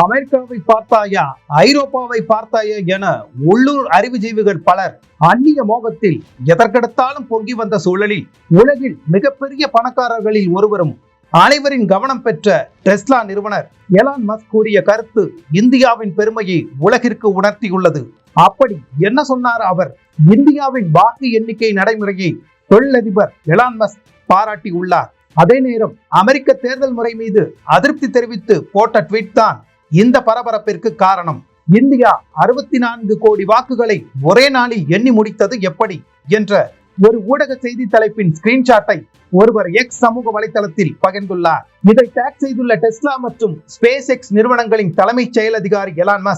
அமெரிக்காவை பார்த்தாயா? ஐரோப்பாவை பார்த்தாயா என உள்ளூர் அறிவுஜீவிகள் பலர் அந்நிய மோகத்தில் எதற்கெடுத்தாலும் பொங்கி வந்த சூழலில் உலகில் மிகப்பெரிய பணக்காரர்களில் ஒருவரும் அனைவரின் கவனம் பெற்ற டெஸ்லா நிறுவனர் எலான் மஸ்க் கூறிய கருத்து இந்தியாவின் பெருமையை உலகிற்கு உணர்த்தியுள்ளது. அப்படி என்ன சொன்னார் அவர்? இந்தியாவின் வாக்கு எண்ணிக்கை நடைமுறையை தொழிலதிபர் எலான் மஸ்க் பாராட்டியுள்ளார். அதே நேரம் அமெரிக்க தேர்தல் முறை மீது அதிருப்தி தெரிவித்து போட்ட ட்வீட் தான் இந்த பரபரப்பிற்கு காரணம் இந்தியா அறுபத்தி நான்கு கோடி வாக்குகளை ஒரே நாளில் எண்ணி முடித்தது எப்படி என்ற ஒரு ஊடக செய்தி தலைப்பின் ஸ்கிரீன்ஷாட்டை ஒருவர் எக்ஸ் சமூக வலைதளத்தில் பகிர்ந்துள்ளார். இதை டேக் செய்துள்ள டெஸ்லா மற்றும் ஸ்பேஸ் எக்ஸ் நிறுவனங்களின் தலைமைச் செயல் அதிகாரி எலான்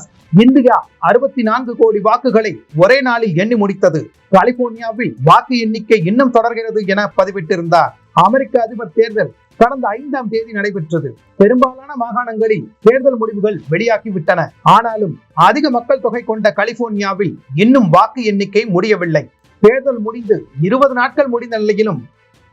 இந்தியா அறுபத்தி நான்கு கோடி வாக்குகளை ஒரே நாளில் எண்ணி முடித்தது. கலிபோர்னியாவில் வாக்கு எண்ணிக்கை இன்னும் தொடர்கிறது என பதிவிட்டிருந்தார். அமெரிக்க அதிபர் தேர்தல் கடந்த ஐந்தாம் தேதி நடைபெற்றது. பெரும்பாலான மாகாணங்களில் தேர்தல் முடிவுகள் வெளியாகிவிட்டன. ஆனாலும் அதிக மக்கள் தொகை கொண்ட கலிபோர்னியாவில் இன்னும் வாக்கு எண்ணிக்கை முடியவில்லை. தேர்தல் முடிந்து இருபது நாட்கள் முடிந்த நிலையிலும்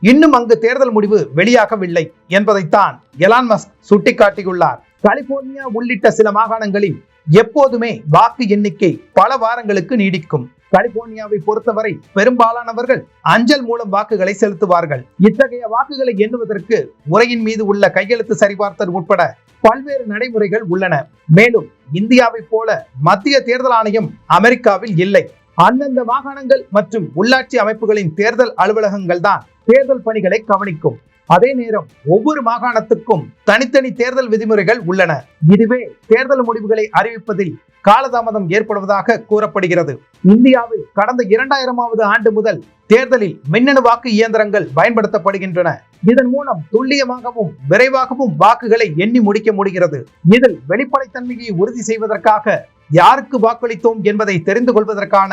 இன்னும் அங்கு தேர்தல் முடிவு வெளியாகவில்லை என்பதைத்தான் எலான் மஸ்க் சுட்டிக்காட்டியுள்ளார். கலிபோர்னியா உள்ளிட்ட சில மாகாணங்களில் எப்போதுமே வாக்கு எண்ணிக்கை பல வாரங்களுக்கு நீடிக்கும். கலிபோர்னியாவை பொறுத்தவரை பெரும்பாலானவர்கள் அஞ்சல் மூலம் வாக்குகளை செலுத்துவார்கள். இத்தகைய வாக்குகளை எண்ணுவதற்கு உரையின் மீது உள்ள கையெழுத்து சரிபார்த்தல் உட்பட பல்வேறு நடைமுறைகள் உள்ளன. மேலும் இந்தியாவைப் போல மத்திய தேர்தல் ஆணையம் அமெரிக்காவில் இல்லை. அந்தந்த மாகாணங்கள் மற்றும் உள்ளாட்சி அமைப்புகளின் தேர்தல் அலுவலகங்கள் தான் தேர்தல் பணிகளை கவனிக்கும். அதே நேரம் ஒவ்வொரு மாகாணத்துக்கும் தனித்தனி தேர்தல் விதிமுறைகள் உள்ளன. இதுவே தேர்தல் முடிவுகளை அறிவிப்பதில் காலதாமதம் ஏற்படுவதாக கூறப்படுகிறது. இந்தியாவில் கடந்த இரண்டாயிரமாவது ஆண்டு முதல் தேர்தலில் மின்னணு வாக்கு இயந்திரங்கள் பயன்படுத்தப்படுகின்றன. இதன் மூலம் துல்லியமாகவும் விரைவாகவும் வாக்குகளை எண்ணி முடிக்க முடிகிறது. இதில் வெளிப்படைத்தன்மையை உறுதி செய்வதற்காக யாருக்கு வாக்களித்தோம் என்பதை தெரிந்து கொள்வதற்கான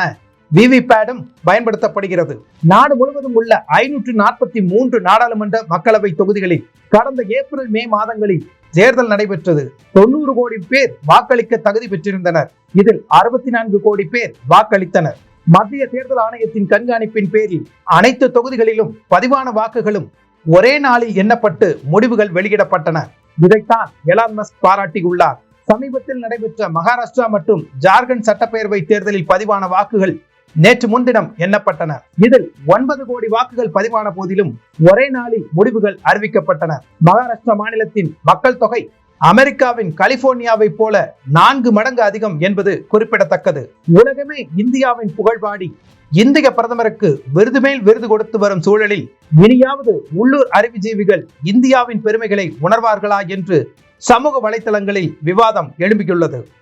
விவிபேடும் பயன்படுத்தப்படுகிறது. நாடு முழுவதும் உள்ள ஐநூற்று நாற்பத்தி மூன்று நாடாளுமன்ற மக்களவை தொகுதிகளில் கடந்த ஏப்ரல் மே மாதங்களில் தேர்தல் நடைபெற்றது. தொண்ணூறு கோடி பேர் வாக்களிக்க தகுதி பெற்றிருந்தனர். இதில் அறுபத்தி நான்கு கோடி பேர் வாக்களித்தனர். மத்திய தேர்தல் ஆணையத்தின் கண்காணிப்பின் பேரில் அனைத்து தொகுதிகளிலும் பதிவான வாக்குகளும் ஒரே நாளில் எண்ணப்பட்டு முடிவுகள் வெளியிடப்பட்டன. இதைத்தான் எலான் மஸ்க் பாராட்டியுள்ளார். சமீபத்தில் நடைபெற்ற மகாராஷ்டிரா மற்றும் ஜார்க்கண்ட் சட்டப்பேரவை தேர்தலில் பதிவான வாக்குகள் நேற்று முன்தினம் எண்ணப்பட்டன. இதில் ஒன்பது கோடி வாக்குகள் பதிவான போதிலும் ஒரே நாளில் முடிவுகள் அறிவிக்கப்பட்டன. மகாராஷ்டிரா மாநிலத்தின் மக்கள் தொகை அமெரிக்காவின் கலிபோர்னியாவை போல நான்கு மடங்கு அதிகம் என்பது குறிப்பிடத்தக்கது. உலகமே இந்தியாவின் புகழ்பாடி. இந்திய பிரதமருக்கு விருது மேல் விருது கொடுத்து வரும் சூழலில் இனியாவது உள்ளூர் அறிவுஜீவிகள் இந்தியாவின் பெருமைகளை உணர்வார்களா என்று சமூக வலைதளங்களில் விவாதம் எழும்பியுள்ளது.